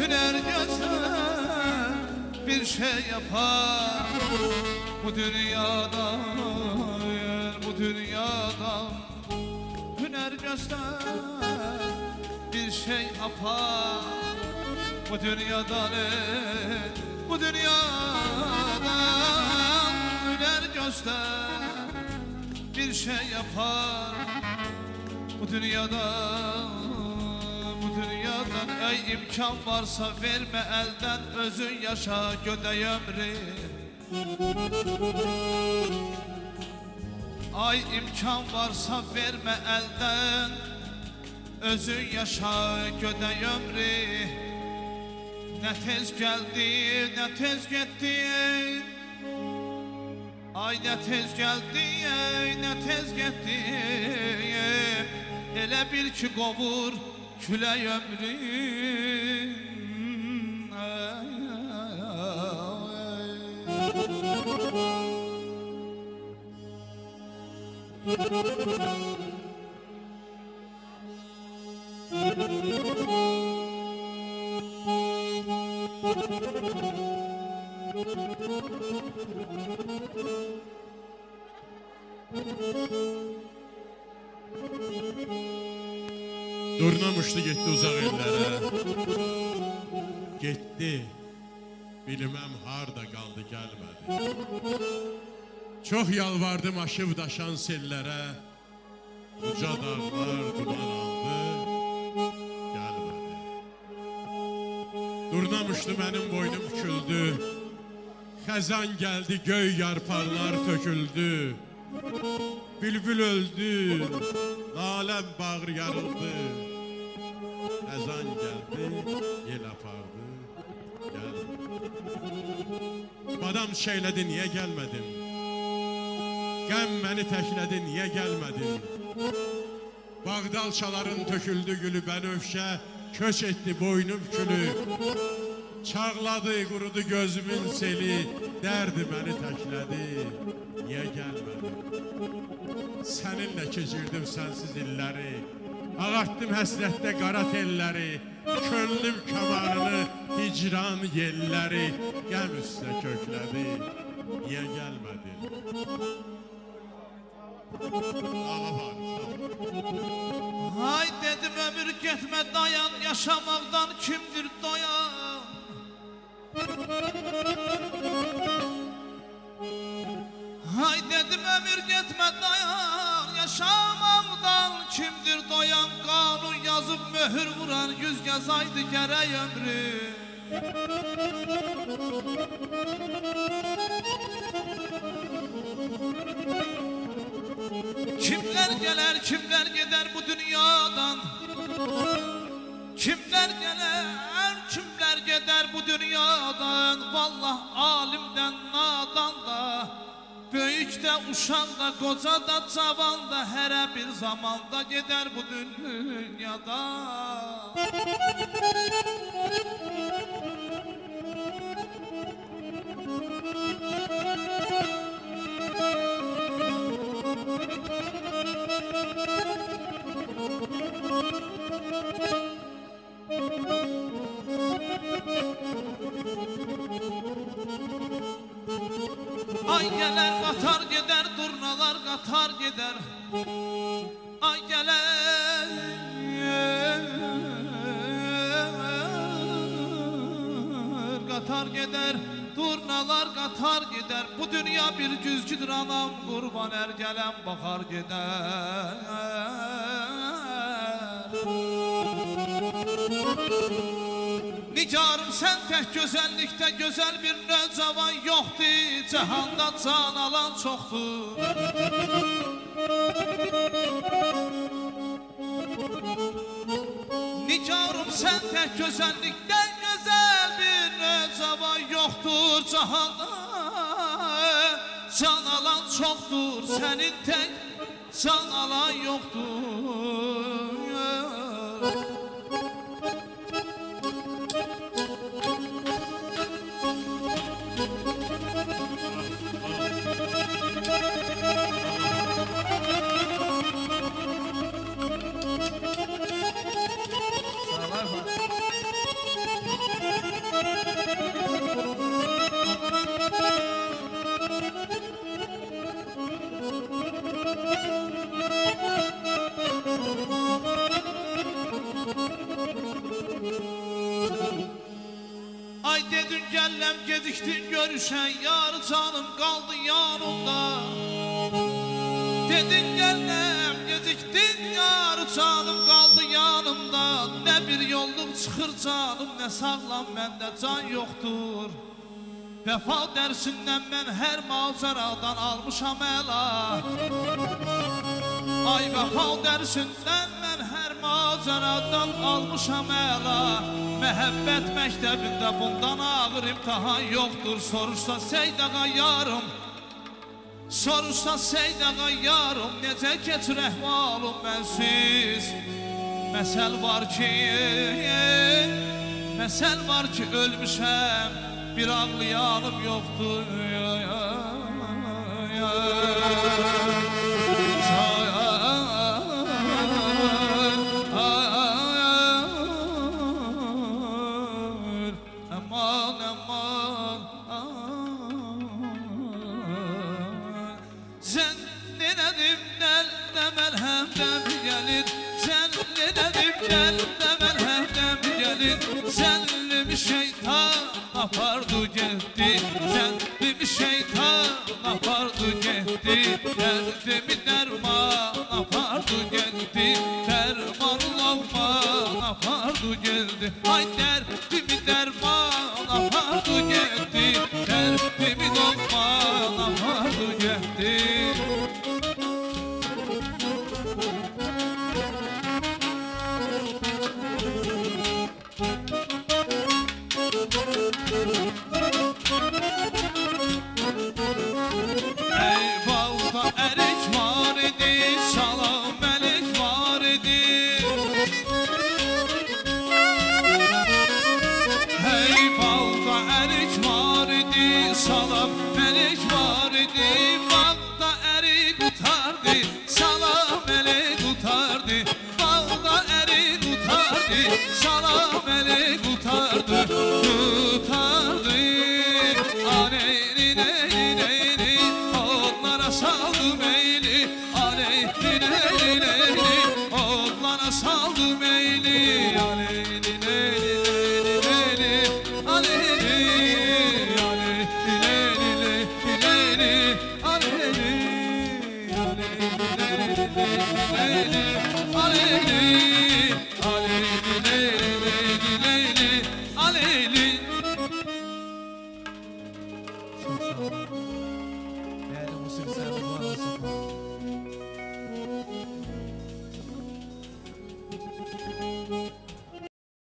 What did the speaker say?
Hüner gözler bir şey yapar. Bu dünyada bu dünyada Hüner göster bir şey yapar. Bu dünyadan bu dünyadan Hüner göster bir şey yapar. Bu dünyadan Ey imkan varsa verme elden Özün yaşa gödey ömrü. Ay imkan varsa verme elden Özün yaşa gödey ömrü. Ne tez geldi ne tez gitti Ay ne tez geldi ne tez gitti. Hele bil ki qovur külək ömrüm Ay, ay, ay. Durnamışdı getdi uzaq ellərə Getdi Bilməm harda qaldı gəlmədi Çox yalvardım aşıb daşan sellərə Uca dağlar duman aldı Gəlmədi Durnamışdı mənim boynum küldü Xəzan gəldi göy yarpaqlar töküldü. Bülbül öldü Laləm bağır yarıldı Badam şeylədi, niyə gəlmədin? Qəm məni təklədi, niyə gəlmədin? Bağdalçaların töküldü gülü bənövşə, köç etdi boynum külü. Çağladı, qurudu gözümün seli, dərdi məni təklədi, niyə gəlmədin? Səninlə keçirdim sənsiz illəri, Ağartdım həsrətdə qara telləri, Könlüm kamarını, hicran üstə köklədi, niyə gəlmədin? Ağa var, Hay dedim ömür getmə dayan Yaşamaqdan kimdir doyan? Hay dedim ömür getmə dayan Yaşamaqdan kimdir doyan? Qanun yazıb möhür vuran Yüz yazaydı gərək ömrü Kimler gelir kimler gider bu dünyadan? Kimler gelir kimler gider bu dünyadan? Vallah alimden nadan da Böyük de uşaq da qoca da cavan da Hərə bir zamanda gedər bu dünyada Ay gələr qatar gedər, durnalar qatar gedər. Ay gələr qatar gedər, durnalar qatar gedər. Bu dünya bir güzgüdür anam, qurban er gələn baxar gedər. Nigarım sən tək gözəllikdə gözəl bir nöcavan yoxdur Cəhanda can alan çoxdur. Nigarım sən tək gözəllikdə gözəl bir nöcavan yoxdur Cəhanda can alan çoxdur Sənin tək can alan yoxdur görüşen yar canım kaldı yanımda. Dedin gelmem geciktin yar canım kaldı yanımda. Ne bir yolluk çıkır canım ne sağlam bende can yoktur. Vefa dersinden ben her maceradan almışam əla Ay vefa dersinden maceradan almışam əla Məhəbbət məktəbində bundan ağır imtihan yoktur Soruşsa Seydağa yarım. Soruşsa Seydağa yarım. Necə keçir əhvalım mənsiz? Məsəl var ki Məsəl var ki ölmüşəm Bir ağlayanım yoxdur. ya, gelir Sen ne dedim delde merhemden gelir Sen bir şeytan apardı gitti Sen bir şeytan apardı gitti Derdimi derman apardı gitti Derman olman apardı geldi. Ay derdimi derman apardı gitti Derdimi olman salam melek var idi Bağda erik utardı, salam melek utardı Bağda erik utardı, salam melek